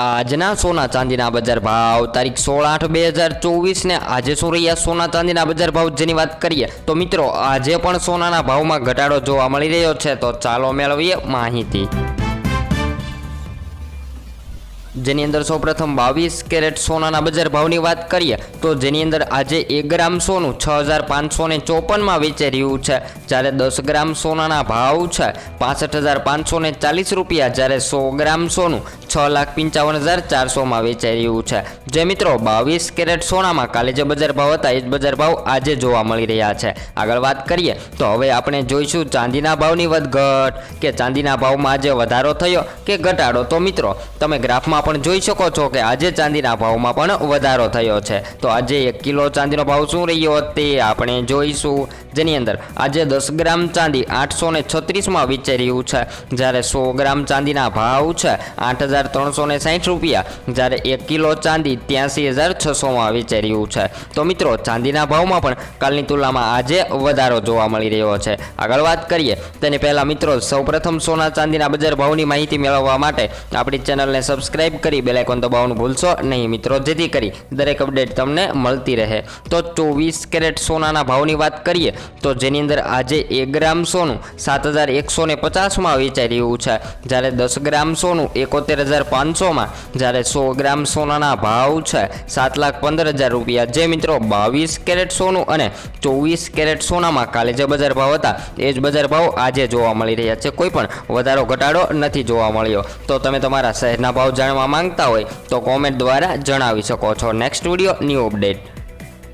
આજના સોના ચાંદીના બજાર ભાવ તારીખ સોળ આઠ બે હજાર ચોવીસને આજે શું રહ્યા સોના ચાંદીના બજાર ભાવ જેની વાત કરીએ તો મિત્રો આજે પણ સોનાના ભાવમાં ઘટાડો જોવા મળી રહ્યો છે તો ચાલો મેળવીએ માહિતી. જેની અંદર સૌપ્રથમ બાવીસ કેરેટ સોનાના બજાર ભાવની વાત કરીએ તો જેની અંદર આજે એક ગ્રામ સોનું છ હજાર પાંચસો ને ચોપનમાં વેચાઈ રહ્યું છે. જ્યારે દસ ગ્રામ સોનાના ભાવ છે, પાસઠ હજાર પાંચસો ને ચાલીસ રૂપિયા. જ્યારે સો ગ્રામ સોનું છ લાખ પંચાવન હજાર ચારસોમાં વેચાઈ રહ્યું છે. જે મિત્રો બાવીસ કેરેટ સોનામાં કાલે જે બજાર ભાવ હતા, એ જ બજાર ભાવ આજે જોવા મળી રહ્યા છે. આગળ વાત કરીએ તો હવે આપણે જોઈશું ચાંદીના ભાવની વધઘટ કે ચાંદીના ભાવમાં આજે વધારો થયો કે ઘટાડો. તો મિત્રો, તમે ગ્રાફમાં પણ જોઈ શકો છો કે આજે ચાંદીના ભાવમાં પણ વધારો થયો છે. તો આજે એક કિલો ચાંદીનો ભાવ શું રહ્યો તે આપણે જોઈશું. જેની અંદર આજે દસ ગ્રામ ચાંદી આઠસો ને છત્રીસમાં વેચાઈ રહ્યું છે. જ્યારે સો ગ્રામ ચાંદીના ભાવ છે આઠ હજાર ત્રણસો ને સાહીઠ રૂપિયા, જ્યારે એક કિલો ચાંદી ત્યાંસી હજાર છસોમાં વેચાઈ રહ્યું છે. તો મિત્રો, ચાંદીના ભાવમાં પણ કાલની તુલનામાં આજે વધારો જોવા મળી રહ્યો છે. આગળ વાત કરીએ, તેની પહેલાં મિત્રો, સૌપ્રથમ સોના ચાંદીના બજાર ભાવની માહિતી મેળવવા માટે આપણી ચેનલને સબસ્ક્રાઇબ કરી બેલાઇકોન દબાવવાનું ભૂલશો નહીં મિત્રો, જેથી કરી દરેક અપડેટ તમને મળતી રહે. તો ચોવીસ કેરેટ સોનાના ભાવની વાત કરીએ, તો જેની અંદર આજે એક ગ્રામ સોનું સાત હજાર એકસો ને પચાસમાં વેચાઈ રહ્યું છે. જ્યારે દસ ગ્રામ સોનું એકોતેર હજાર પાંચસોમાં, જ્યારે સો ગ્રામ સોનાના ભાવ છે સાત લાખ પંદર હજાર રૂપિયા. જે મિત્રો બાવીસ કેરેટ સોનું અને ચોવીસ કેરેટ સોનામાં કાલે જે બજાર ભાવ હતા, એ જ બજાર ભાવ આજે જોવા મળી રહ્યા છે. કોઈ પણ વધારો ઘટાડો નથી જોવા મળ્યો. તો તમે તમારા શહેરના ભાવ જાણવા માંગતા હોય તો કોમેન્ટ દ્વારા જણાવી શકો છો. Next video new update